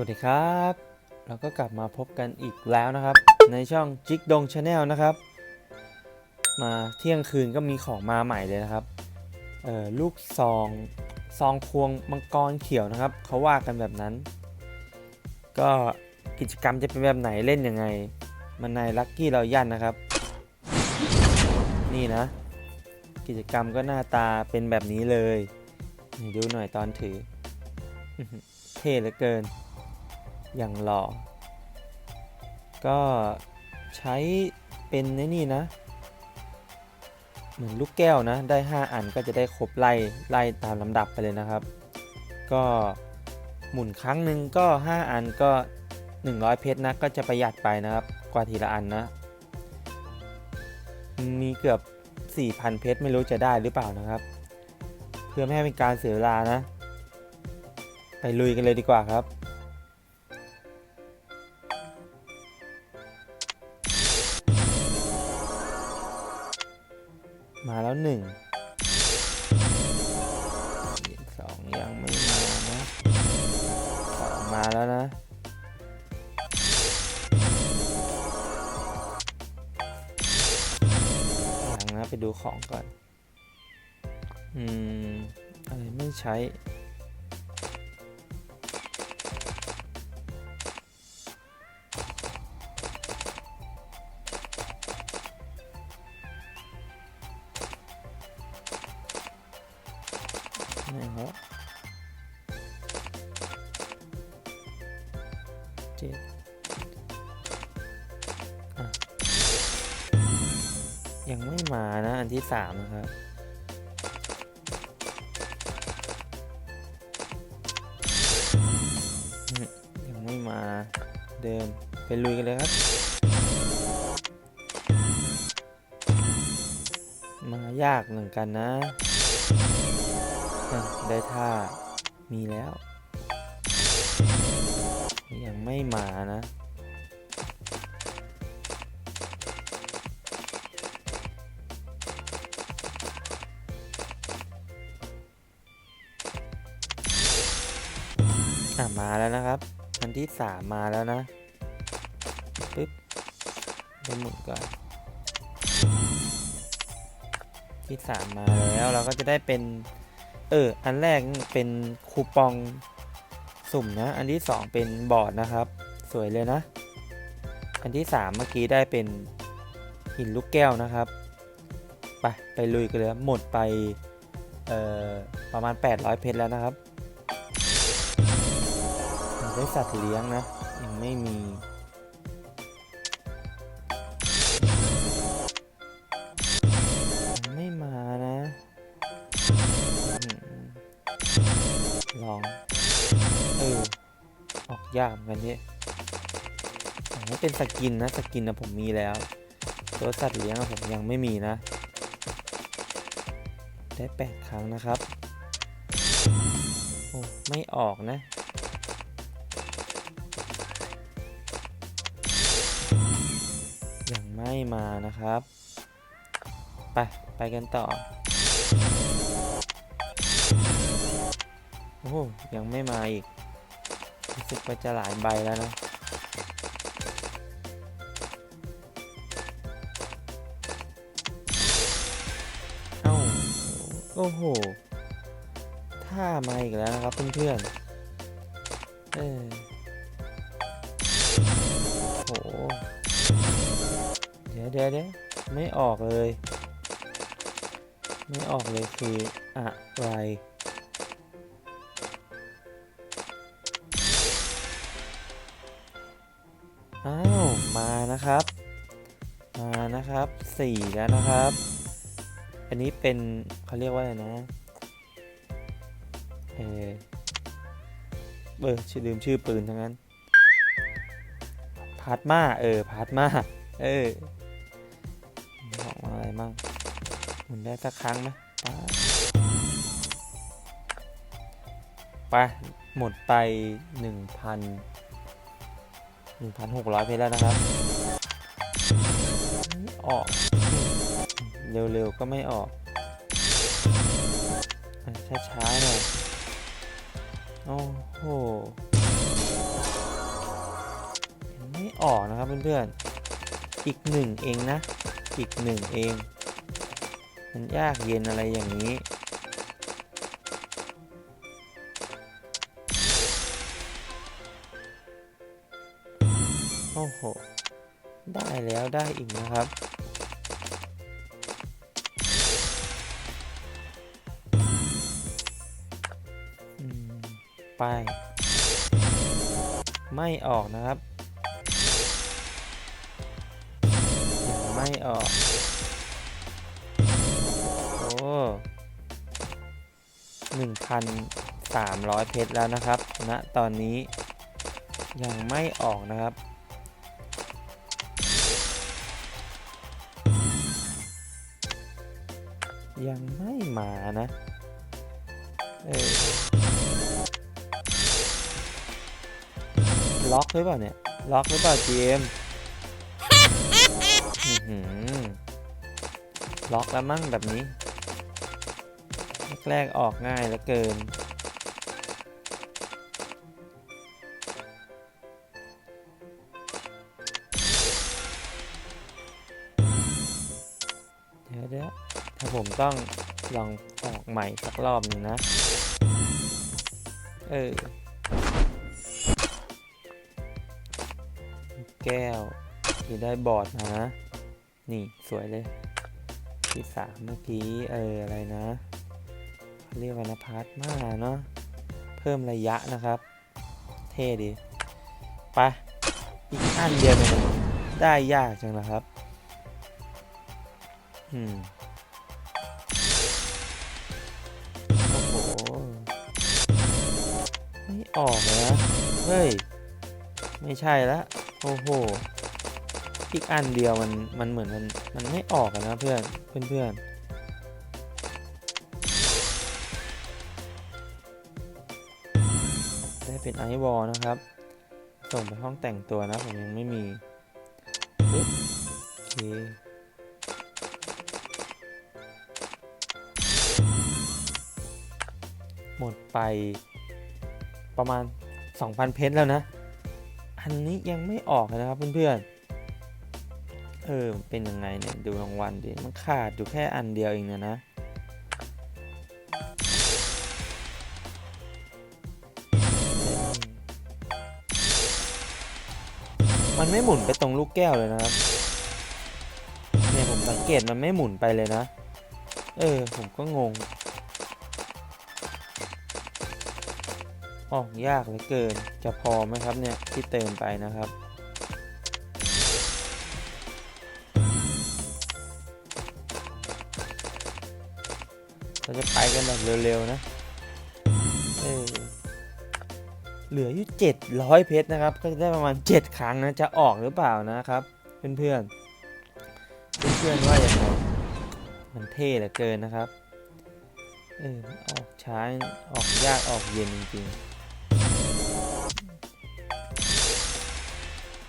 วัสดีครับ เราก็กลับมาพบกันอีกแล้วนะครับ ในช่องจิกดงชาแนลนะครับ มาเที่ยงคืนก็มีของมาใหม่เลยนะครับเอ่อลูกซองซองพวงมังกรเขียวนะครับเขาว่ากันแบบนั้น ก็กิจกรรมจะเป็นแบบไหนเล่นยังไง มันในลัคกี้เรายันนะครับ นี่นะ กิจกรรมก็หน้าตาเป็นแบบนี้เลยดูหน่อยตอนถือเท่เหลือเกิน อย่างหล่อ ก็ใช้เป็นในนี่นะ เหมือนลูกแก้วนะ ได้ 5 อันก็จะได้ครบไล่ไล่ตามลำดับไปเลยนะครับ ก็หมุนครั้งหนึ่งก็ 5 อันก็ 100 เพชรนะก็จะประหยัดไปนะครับ กว่าทีละอันนะ มีเกือบ 4,000 เพชรไม่รู้จะได้หรือเปล่านะครับ เพื่อไม่ให้เป็นการเสียเวลานะ ไปลุยกันเลยดีกว่าครับ มาแล้วหนึ่งสองยังไม่มานะสองมาแล้วนะยังนะไปดูของก่อน อืม อะไรไม่ใช้ ยังไม่มานะ อันที่สามนะครับยังไม่มาเดินไปลุยกันเลยครับ มายากเหมือนกันนะะได้ท่ามีแล้ว ยังไม่มานะอะมาแล้วนะครับอันที่สามมาแล้วนะปึ๊บไปหมุนก่อนที่สามมาแล้วเราก็จะได้เป็น เออ อันแรกเป็นคูปอง สุ่มนะ อันที่สองเป็นบอร์ดนะครับ สวยเลยนะ อันที่สามเมื่อกี้ได้เป็นหินลูกแก้วนะครับ ไปไปลุยกันเลยหมดไปประมาณ 800 เพชรแล้วนะครับ ได้สัตว์เลี้ยงนะ ยังไม่มี ยากเหมือนกันเนี่ยแต่เป็นสกินนะสกินนะผมมีแล้วตัวสัตว์เลี้ยงผมยังไม่มีนะ ได้แปดครั้งนะครับโอ้ไม่ออกนะยังไม่มานะครับ ไป ไปกันต่อ โอ้ยังไม่มาอีก รู้สึกว่าจะหลายใบแล้วนะเอ้าโอ้โหท่ามาอีกแล้วนะครับเพื่อนๆเออโอ้โหเดี๋ยวเดี๋ยวเดี๋ยวไม่ออกเลย ไม่ออกเลยคืออะไร อ้าวมานะครับ มานะครับสี่แล้วนะครับ อันนี้เป็นเขาเรียกว่าอะไรนะเออเออชื่อลืมชื่อปืนทั้งนั้นพาร์ตมาเออพาร์ตมาเออบอกมาอะไรมั่งหมุนได้สักครั้งไหมไปไปหมดไปหนึ่งพัน หนึ่งพันหกร้อยเพชรแล้วนะครับไม่ออก เร็วๆ ก็ไม่ออกช้าๆหน่อย โอ้โหไม่ออกนะครับเพื่อนๆ อีกหนึ่งเองนะ อีกหนึ่งเอง มันยากเย็นอะไรอย่างนี้ โอ้โห ได้แล้วได้อีกนะครับ ไป ไม่ออกนะครับยังไม่ออก โอ้หนึ่งพันสามร้อยเพชรแล้วนะครับณตอนนี้ยังไม่ออกนะครับ ยังไม่มานะเออล็อกหรือเปล่าเนี่ย ล็อกหรือเปล่าเจมล็อกแล้วมั่งแบบนี้ แรกๆออกง่ายเหลือเกินเดี๋ยวเดี๋ยว ถ้าผมต้องลองออกใหม่สักรอบหนึ่งนะ เออ แก้วที่ได้บอร์ดนะ นี่สวยเลย ที่สามเมื่อกี้ เออ อะไรนะ เรียกว่านะพาร์ทมาเนาะ เพิ่มระยะนะครับ เท่ดีไปอีกอันเดียวเนี่ยได้ยากจังนะครับ อืม ออกเลยนะเฮ้ย ไม่ใช่ละโอ้โหอีกอันเดียวมันมันเหมือนมันมันไม่ออกนะเพื่อนเพื่อนเพื่อนได้เป็นไอวอลนะครับ ส่งไปห้องแต่งตัวนะผมยังไม่มีโอเคหมดไป ประมาณ 2,000 เพชรแล้วนะ อันนี้ยังไม่ออกเลยนะครับเพื่อนๆ เออ เป็นยังไงเนี่ย ดูรางวัลดิ มันขาดอยู่แค่อันเดียวเองเนยนะ มันไม่หมุนไปตรงลูกแก้วเลยนะครับ เนี่ยผมสังเกตมันไม่หมุนไปเลยนะ เออ ผมก็งง ออกยากเหลือเกิน จะพอไหมครับเนี่ยที่เติมไปนะครับเราจะไปกันแบบเร็วๆนะเออเหลืออยู่700 เพชรนะครับ ก็ได้ประมาณ 7 ครั้งนะ จะออกหรือเปล่านะครับ เพื่อนๆ เพื่อนๆว่าอย่างไรมันเท่เหลือเกินนะครับ เออออกช้าออกยากออกเย็นจริงๆ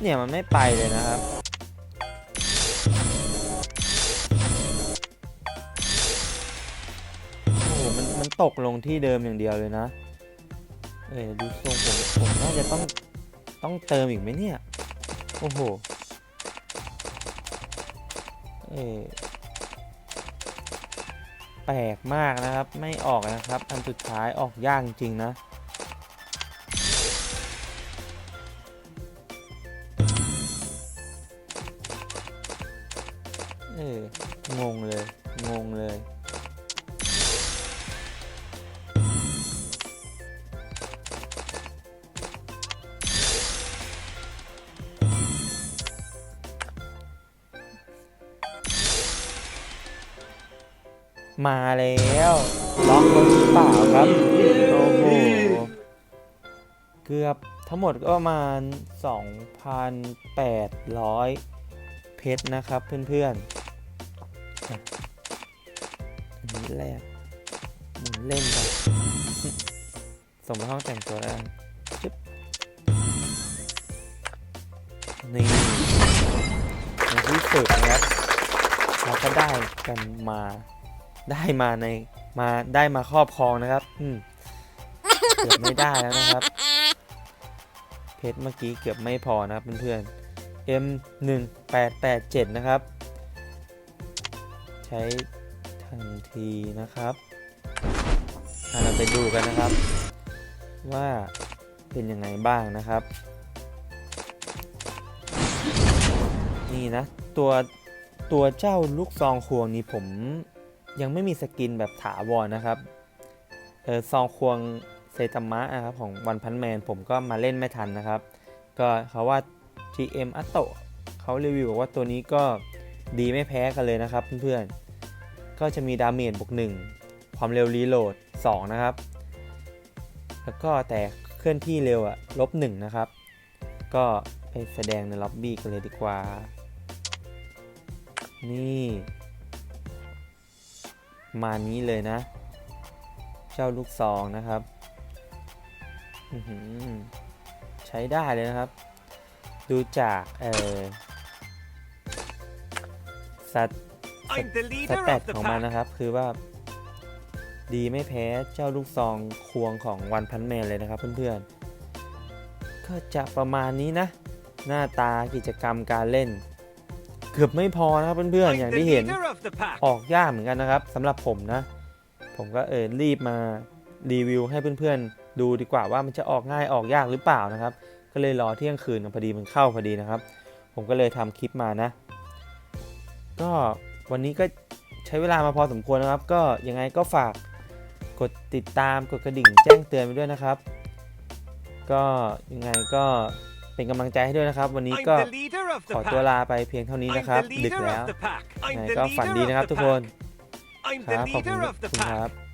เนี่ยมันไม่ไปเลยนะครับโอ้โหมันมันตกลงที่เดิมอย่างเดียวเลยนะ เออดูทรงผมผมน่าจะต้องต้องเติมอีกไหมเนี่ย โอ้โห เออแปลกมากนะครับ ไม่ออกนะครับ อันสุดท้ายออกยากจริงๆนะ เอองงเลย งงเลย มาแล้วล็อกรถหรือเปล่าครับ โอ้โห เกือบทั้งหมดก็ประมาณ 2,800 เพชรนะครับเพื่อนๆ อะอันนี้แรกหมุนเล่นกันส่งไปห้องแต่งตัวแล้วจึ๊บนี่ในที่สุดนะครับเราก็ได้กันมาได้มาในมาได้มาครอบครองนะครับอืมเกือบไม่ได้แล้วนะครับ เพชรเมื่อกี้เกือบไม่พอนะครับเพื่อนๆ M 1 8 8 7นะครับ ใช้ทันทีนะครับเราไปดูกันนะครับ ว่าเป็นยังไงบ้างนะครับ นี่นะ ตัวตัวเจ้าลูกซองควงนี้ผมยังไม่มีสกินแบบถาวรนะครับเออซองควงเซตามะนะครับของวันพันแมนผมก็มาเล่นไม่ทันนะครับ ก็เขาว่า GM อัตโตเขารีวิวบอกว่าตัวนี้ก็ ดีไม่แพ้กันเลยนะครับเพื่อนๆ ก็จะมีดาเมจบวก1ความเร็วรีโหลด 2 นะครับ แล้วก็แต่เคลื่อนที่เร็วอะลบ1นะครับ ก็ไปแสดงในล็อบบี้กันเลยดีกว่า นี่ มานี้เลยนะ เจ้าลูกซองนะครับ ใช้ได้เลยนะครับ ดูจากเออ สัต I'm the ส leader แตท of the ของมัน pack. นะครับ คือว่า ดีไม่แพ้เจ้าลูกซองควงของวันพันแมนเลยนะครับเพื่อนๆ ก็จะประมาณนี้นะ หน้าตากิจกรรมการเล่น เกือบไม่พอนะครับเพื่อนๆ I'm อย่าง the ที่เห็น leader of the pack. ออกยากเหมือนกันนะครับสำหรับผมนะ ผมก็เออรีบมารีวิวให้เพื่อนๆ ดูดีกว่าว่ามันจะออกง่ายออกยากหรือเปล่านะครับ ก็เลยรอเที่ยงคืนพอดีมันเข้าพอดีนะครับ ผมก็เลยทำคลิปมานะ ก็วันนี้ก็ใช้เวลามาพอสมควรนะครับ ก็ยังไงก็ฝากกดติดตามกดกระดิ่งแจ้งเตือนไปด้วยนะครับ ก็ยังไงก็เป็นกำลังใจให้ด้วยนะครับ วันนี้ I'm ก็ the leader of ข the อตัว pack. ลาไปเพียงเท่านี้ I'm นะครับ the ดึก leader แล้ว of the pack. ยัง I'm ไง the ก็ฝันดี leader นะครับ of ทุ the กคน pack. I'm ครั the บขอบคุณ leader of the คุณครั pack. บ